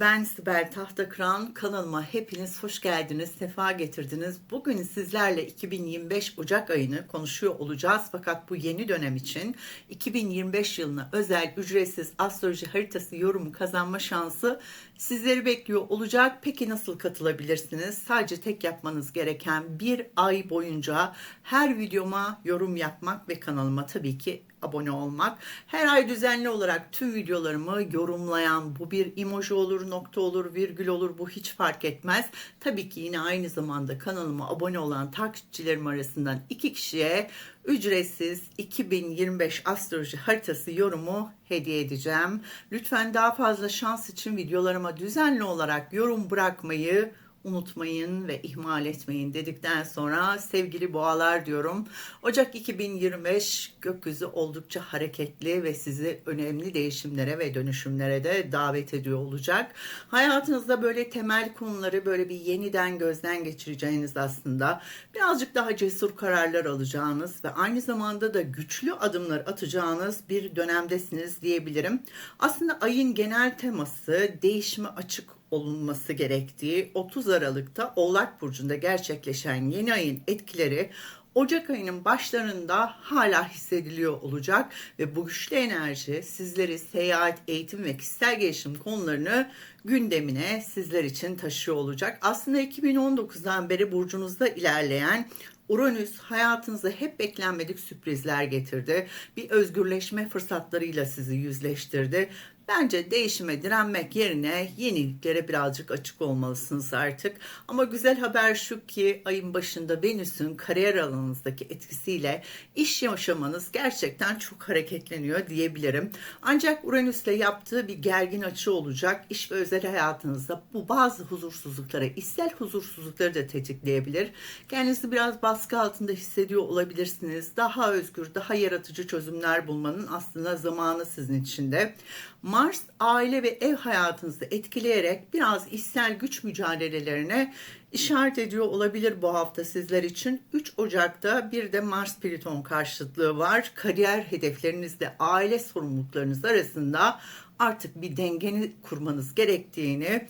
Ben Sibel Tahtakıran, kanalıma hepiniz hoş geldiniz, sefa getirdiniz. Bugün sizlerle 2025 Ocak ayını konuşuyor olacağız. Fakat bu yeni dönem için 2025 yılına özel ücretsiz astroloji haritası yorumu kazanma şansı sizleri bekliyor olacak. Peki nasıl katılabilirsiniz? Sadece tek yapmanız gereken bir ay boyunca her videoma yorum yapmak ve kanalıma tabii ki abone olmak. Her ay düzenli olarak tüm videolarımı yorumlayan bu bir emoji olur, nokta olur, virgül olur bu hiç fark etmez. Tabii ki yine aynı zamanda kanalıma abone olan takipçilerim arasından iki kişiye ücretsiz 2025 astroloji haritası yorumu hediye edeceğim. Lütfen daha fazla şans için videolarıma düzenli olarak yorum bırakmayı unutmayın ve ihmal etmeyin dedikten sonra sevgili boğalar diyorum. Ocak 2025 gökyüzü oldukça hareketli ve sizi önemli değişimlere ve dönüşümlere de davet ediyor olacak. Hayatınızda böyle temel konuları böyle bir yeniden gözden geçireceğiniz aslında birazcık daha cesur kararlar alacağınız ve aynı zamanda da güçlü adımlar atacağınız bir dönemdesiniz diyebilirim. Aslında ayın genel teması değişime açık olunması gerektiği 30 Aralık'ta Oğlak Burcu'nda gerçekleşen yeni ayın etkileri Ocak ayının başlarında hala hissediliyor olacak ve bu güçlü enerji sizleri seyahat, eğitim ve kişisel gelişim konularını gündemine sizler için taşıyor olacak. Aslında 2019'dan beri burcunuzda ilerleyen Uranüs hayatınıza hep beklenmedik sürprizler getirdi. Bir özgürleşme fırsatlarıyla sizi yüzleştirdi. Bence değişime direnmek yerine yeniliklere birazcık açık olmalısınız artık. Ama güzel haber şu ki ayın başında Venüs'ün kariyer alanınızdaki etkisiyle iş yaşamanız gerçekten çok hareketleniyor diyebilirim. Ancak Uranüs'le yaptığı bir gergin açı olacak. İş ve özel hayatınızda bu bazı huzursuzlukları, içsel huzursuzlukları da tetikleyebilir. Kendinizi biraz baskı altında hissediyor olabilirsiniz. Daha özgür, daha yaratıcı çözümler bulmanın aslında zamanı sizin içinde. Mars aile ve ev hayatınızı etkileyerek biraz içsel güç mücadelelerine işaret ediyor olabilir bu hafta sizler için. 3 Ocak'ta bir de Mars Plüton karşıtlığı var. Kariyer hedeflerinizle aile sorumluluklarınız arasında artık bir dengeni kurmanız gerektiğini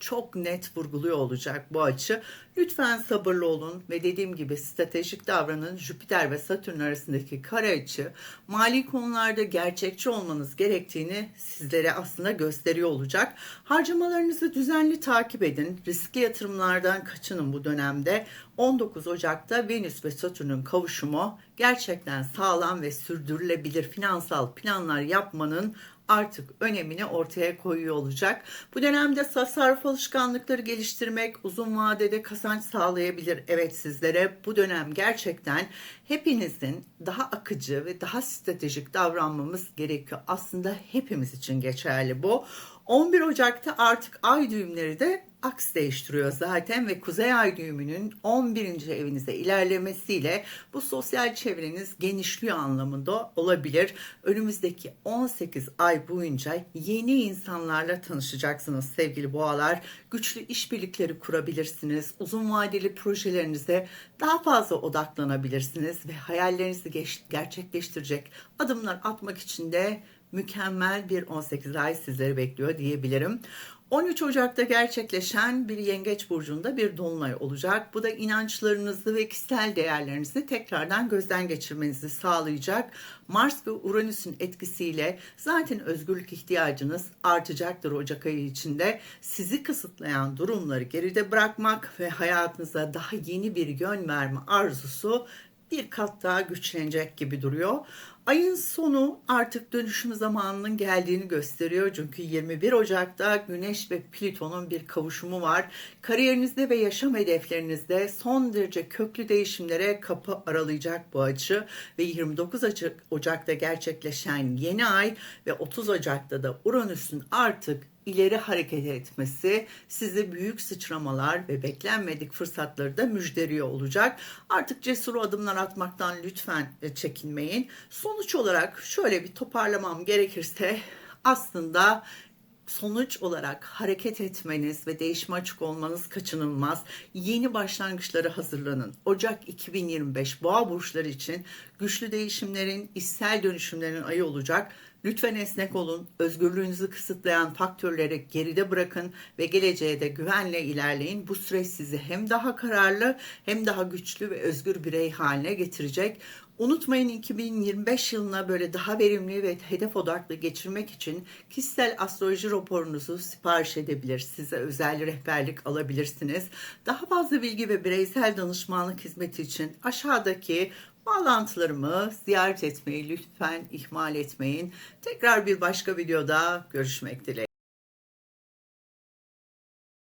çok net vurguluyor olacak bu açı. Lütfen sabırlı olun ve dediğim gibi stratejik davranın. Jüpiter ve Satürn arasındaki kare açı mali konularda gerçekçi olmanız gerektiğini sizlere aslında gösteriyor olacak. Harcamalarınızı düzenli takip edin. Riskli yatırımlardan kaçının bu dönemde. 19 Ocak'ta Venüs ve Satürn'ün kavuşumu gerçekten sağlam ve sürdürülebilir finansal planlar yapmanın artık önemini ortaya koyuyor olacak. Bu dönemde tasarruf alışkanlıkları geliştirmek uzun vadede kazanç sağlayabilir. Evet sizlere bu dönem gerçekten hepinizin daha akıcı ve daha stratejik davranmamız gerekiyor. Aslında hepimiz için geçerli bu. 11 Ocak'ta artık ay düğümleri de aks değiştiriyor zaten ve Kuzey Ay düğümünün 11. evinize ilerlemesiyle bu sosyal çevreniz genişliyor anlamında olabilir. Önümüzdeki 18 ay boyunca yeni insanlarla tanışacaksınız sevgili boğalar. Güçlü işbirlikleri kurabilirsiniz. Uzun vadeli projelerinize daha fazla odaklanabilirsiniz ve hayallerinizi gerçekleştirecek adımlar atmak için de mükemmel bir 18 ay sizleri bekliyor diyebilirim. 13 Ocak'ta gerçekleşen bir yengeç burcunda bir dolunay olacak. Bu da inançlarınızı ve kişisel değerlerinizi tekrardan gözden geçirmenizi sağlayacak. Mars ve Uranüs'ün etkisiyle zaten özgürlük ihtiyacınız artacaktır Ocak ayı içinde. Sizi kısıtlayan durumları geride bırakmak ve hayatınıza daha yeni bir yön verme arzusu bir kat daha güçlenecek gibi duruyor. Ayın sonu artık dönüşüm zamanının geldiğini gösteriyor. Çünkü 21 Ocak'ta Güneş ve Plüton'un bir kavuşumu var. Kariyerinizde ve yaşam hedeflerinizde son derece köklü değişimlere kapı aralayacak bu açı ve 29 Ocak'ta gerçekleşen yeni ay ve 30 Ocak'ta da Uranüs'ün artık ileri hareket etmesi size büyük sıçramalar ve beklenmedik fırsatları da müjderiyor olacak. Artık cesur adımlar atmaktan lütfen çekinmeyin. Sonuç olarak şöyle bir toparlamam gerekirse aslında sonuç olarak hareket etmeniz ve değişime açık olmanız kaçınılmaz. Yeni başlangıçlara hazırlanın. Ocak 2025 boğa burçları için güçlü değişimlerin, içsel dönüşümlerin ayı olacak Lütfen esnek olun, özgürlüğünüzü kısıtlayan faktörleri geride bırakın ve geleceğe de güvenle ilerleyin. Bu süreç sizi hem daha kararlı hem daha güçlü ve özgür birey haline getirecek. Unutmayın 2025 yılına böyle daha verimli ve hedef odaklı geçirmek için kişisel astroloji raporunuzu sipariş edebilir. Size özel rehberlik alabilirsiniz. Daha fazla bilgi ve bireysel danışmanlık hizmeti için aşağıdaki bağlantılarımı ziyaret etmeyi lütfen ihmal etmeyin. Tekrar bir başka videoda görüşmek dileğiyle.